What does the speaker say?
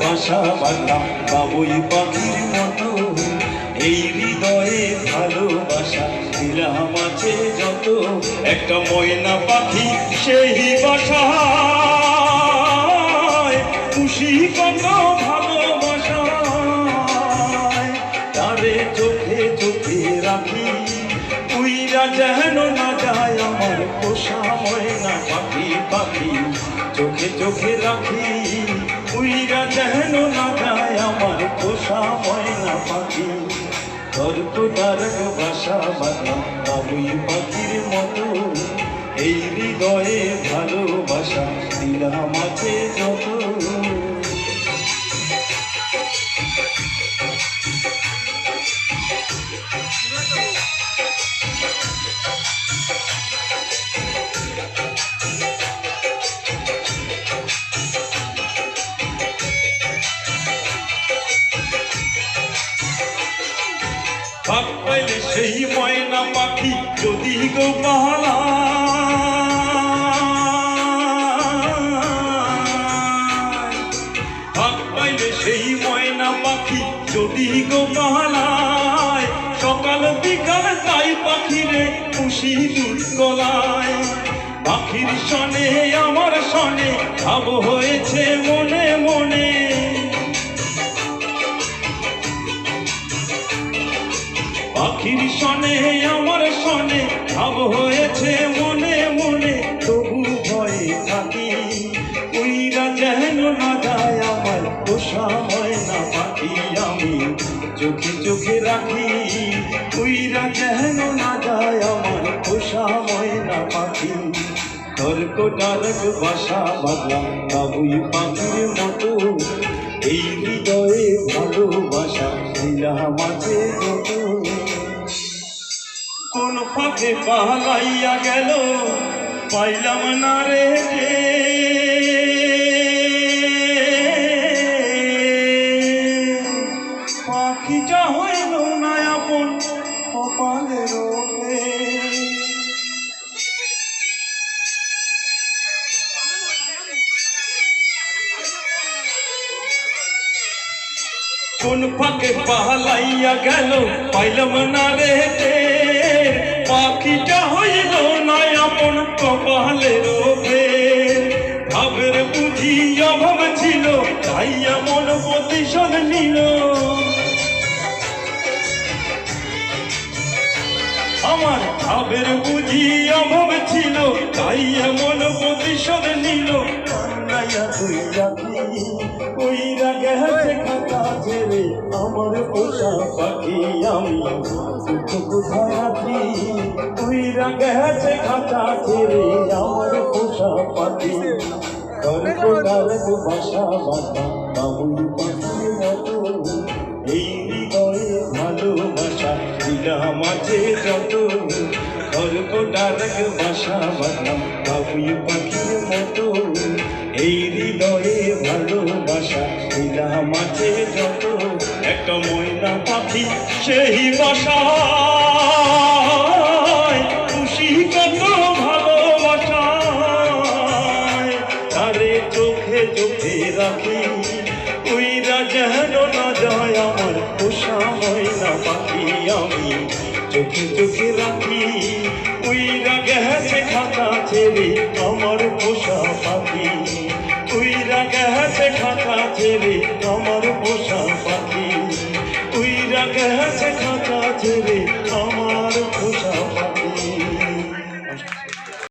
বাসা বাবুই মতো। এই হৃদয়ে ভালোবাসা আছে যত। একটা ময়না বাসা খুশি তারে চোখে চোখে রাখি উইরা যেন না যায় আমার পোষা ময়না পাখি পাখি। চোখে চোখে রাখি। উইরা যেন না যায় আমার পোষা ময়না পাখি। তোর কোটার বাসা বানা বাবুই পাখির মতো। এই হৃদয়ে ভালোবাসা, দিলাম আছে যত। ভাগ পাইলে সেই ময়না পাখি যদি গো ভাগ পাইলে সেই ময়না পাখি যদি গো পালায় সকাল বিকাল তাই পাখিরে খুশি দুধ গলায়। পাখির সনে, আমার সনে, ভাব হয়েছে মনে মনে। পাখির সনে আমার সনে ভাব হয়েছে মনে মনে, তবু ভয়ে থাকি। উইরা যেন না যায় আমার পোষা হয় না পাখি আমি, চোখে চোখে রাখি। উইরা যেন না যায় আমার পোষা হয় না পাখি। তোর কোটারক বাসা বাঁধলাম বাবুই পাখির মতো। এই হৃদয়ে ভালোবাসা দিলাম আছে যত কোন ফাঁকে পালাইয়া গেল, পাইলাম না রে পাখিটা হইল না আপন কপালের কোন ফাঁকে পালাইয়া গেল, পাইলাম না রে। ওপর ভাবের বুঝি অভাব ছিল তাই এমন প্রতিশোধ নিল। আমার ভাবের বুঝি অভাব ছিল তাই এমন প্রতিশোধ নিল। রাখি ওই খাতা আমার পোষা পাখি আমি। কোথায় রাগে হাতে খাতা ছেড়ে আমার পোষা পাখি তোর কোটার বাসা বাসা বাবুই পাখির মতো। এই হৃদয়ে ভালোবাসা দিলাম আছে যত। খরকোটার বাসা বাঁধলাম বাবুই পাখির মতো। এই হৃদয়ে ভালোবাসা দিলাম আছে একটা ময়না পাখি, সেই বাসা। চোখে চোখে রাখি। উইরা যেন না যায় আমার না আমি। চোখে রাখি। উইরা খাতা ছেড়ে আমার